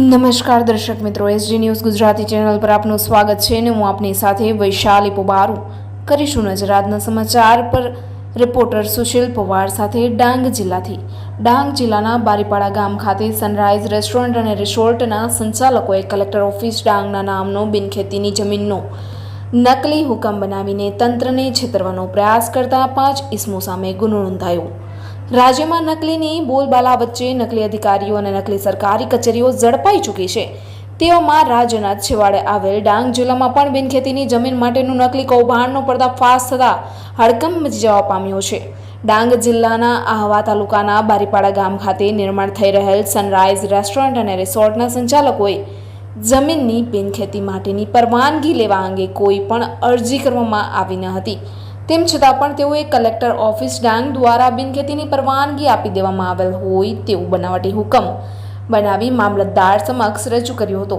નમસ્કાર દર્શક મિત્રો એસજી ન્યૂઝ ગુજરાતી ચેનલ પર આપનું સ્વાગત છે અને હું આપની સાથે વૈશાલી પોબારું. કરીશું નજર આજના સમાચાર પર. રિપોર્ટર સુશીલ પવાર સાથે ડાંગ જિલ્લાથી. ડાંગ જિલ્લાના બારીપાડા ગામ ખાતે સનરાઈઝ રેસ્ટોરન્ટ અને રિસોર્ટના સંચાલકોએ કલેક્ટર ઓફિસ ડાંગના નામનો બિનખેતીની જમીનનો નકલી હુકમ બનાવીને તંત્રને છેતરવાનો પ્રયાસ કરતા પાંચ ઇસમો સામે ગુનો નોંધાયો. રાજ્યમાં નકલીની બોલબાલા વચ્ચે નકલી અધિકારીઓ અને નકલી સરકારી કચેરીઓ ઝડપાઈ ચૂકી છે. તેઓમાં રાજ્યના છેવાડે આવેલ ડાંગ જિલ્લામાં પણ બિનખેતીની જમીન માટેનું નકલી કૌભાંડનો પર્દાફાશ થતાં હડકંપ મચી જવા પામ્યો છે. ડાંગ જિલ્લાના આહવા તાલુકાના બારીપાડા ગામ ખાતે નિર્માણ થઈ રહેલ સનરાઈઝ રેસ્ટોરન્ટ અને રિસોર્ટના સંચાલકોએ જમીનની બિનખેતી માટેની પરવાનગી લેવા અંગે કોઈ પણ અરજી કરવામાં આવી ન હતી. તેમ છતાં પણ તેઓએ કલેક્ટર ઓફિસ ડાંગ દ્વારા બિનખેતીની પરવાનગી આપી દેવામાં આવેલ હોય તેવું બનાવટી હુકમ બનાવી મામલતદાર સમક્ષ રજૂ કર્યો હતો.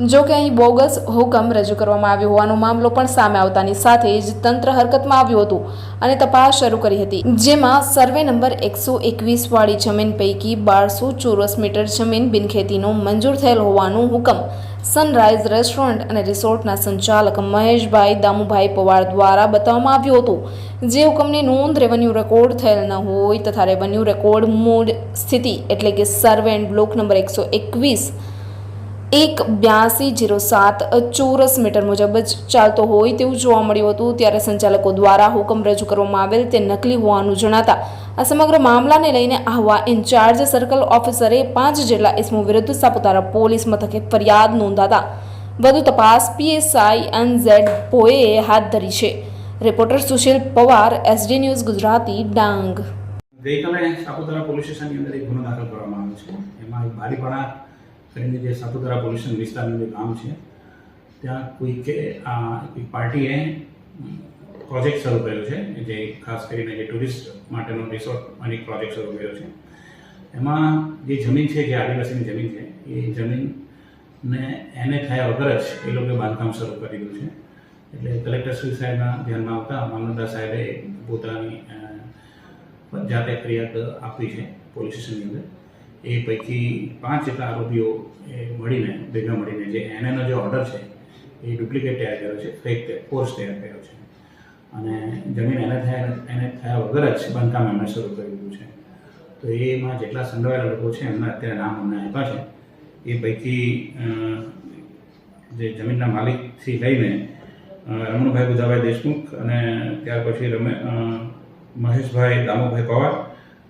જો કે અહીં બોગસ હુકમ રજૂ કરવામાં આવ્યો હોવાનો મામલો પણ સામે આવતાની સાથે જ તંત્ર હરકતમાં આવ્યું હતું અને તપાસ શરૂ કરી હતી. જેમાં સર્વે નંબર એકસો એકવીસ વાળી જમીન પૈકી બારસો ચોરસ મીટર જમીન બિનખેતીનો મંજૂર થયેલ હોવાનું હુકમ. સનરાઈઝ રેસ્ટોરન્ટ અને રિસોર્ટના સંચાલક મહેશભાઈ દામુભાઈ પવાર દ્વારા બતાવવામાં આવ્યું હતું. જે હુકમની નોંધ રેવન્યુ રેકોર્ડ થયેલ ન હોય તથા રેવન્યુ રેકોર્ડ મૂળ સ્થિતિ એટલે કે સર્વે એન્ડ બ્લોક નંબર એકસો એકવીસ એક બ્યાસી જીરો સાત ચોરસ મીટર મુજબ જ ચાલતો હોય તેવું જોવા મળ્યું હતું. ત્યારે સંચાલકો દ્વારા હુકમ રજૂ કરવામાં આવેલ તે નકલી હોવાનું જણાતા આ સમગ્ર મામલાને લઈને આહવા ઇન્ચાર્જ સર્કલ ઓફિસરે પાંચ જેટલા ઇસમો વિરુદ્ધ સાપુતારા પોલીસ મથકે ફરિયાદ નોંધાતા વધુ તપાસ પીએસઆઈ એન ઝેડ હાથ ધરી છે. Reporter Sushil Pawar, SD news Gujarati, Dang. ગઈકાલે સાપુતારા પોલીસ સ્ટેશનની અંદર એક ગુનો દાખલ કરવામાં આવ્યો છે. એમાં બારીપાડા કરીને જે સાપુતારા પોલ્યુશન વિસ્તારનું જે ગામ છે, ત્યાં કોઈકે આ પાર્ટીએ પ્રોજેક્ટ શરૂ કર્યો છે, જે ખાસ કરીને જે ટુરિસ્ટ માટેનો રિસોર્ટ અને પ્રોજેક્ટ શરૂ કર્યો છે. એમાં જે જમીન છે, જે આદિવાસીની જમીન છે, એ જમીનને એને થયા વગર જ એ લોકોએ બાંધકામ શરૂ કરી દીધું છે. એટલે કલેક્ટર શ્રી સાહેબના ધ્યાનમાં આવતા મામલતદાર સાહેબે પોતાની જાતે ફરિયાદ આપી છે પોલીસ સ્ટેશનની અંદર. એ પૈકી પાંચ જેટલા આરોપીઓ મળીને, ભેગા મળીને જે એનએનો જે ઓર્ડર છે, એ ડુપ્લિકેટ તૈયાર કર્યો છે ફેક ફોર્સ તૈયાર કર્યો છે. અને જમીન એને થયા એને થયા વગર જ બાંધકામ એમણે શરૂ કરી દીધું છે. તો એમાં જેટલા સંડોવાયેલા લોકો છે, એમના અત્યારે નામ અમને આપ્યા છે. એ પૈકી જે જમીનના માલિકથી લઈને રમણભાઈ બુધાભાઈ દેશમુખ અને ત્યાર પછી રમે મહેશભાઈ, દામુભાઈ પવાર,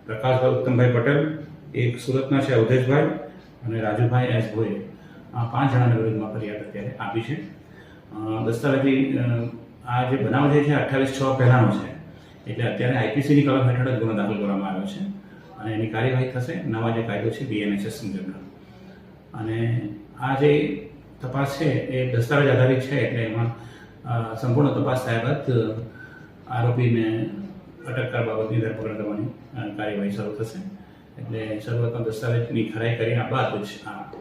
પ્રકાશભાઈ ઉત્તમભાઈ પટેલ એક સુરતના છે અવધેશભાઈ અને રાજુભાઈ એસ ભોઈએ આ પાંચ જણાના વિરુદ્ધમાં ફરિયાદ અત્યારે આપી છે. દસ્તાવેજી આ જે બનાવ જે છે, અઠ્ઠાવીસ છ પહેલાંનો છે. એટલે અત્યારે આઈપીસીની કલમ હેઠળ જ ગુનો દાખલ કરવામાં આવ્યો છે અને એની કાર્યવાહી થશે. નવા જે કાયદો છે બીએનએસએસ મુજબનો અને આ જે તપાસ છે, એ દસ્તાવેજ આધારિત છે, એટલે એમાં સંપૂર્ણ તપાસ થયા બાદ, આરોપીને અટક કરવા બાબતની ધરપકડ કરવાની કાર્યવાહી શરૂ થશે. એટલે શરૂઆતમાં દસ્તાવેજની ખરાઈ કર્યા બાદ જ આ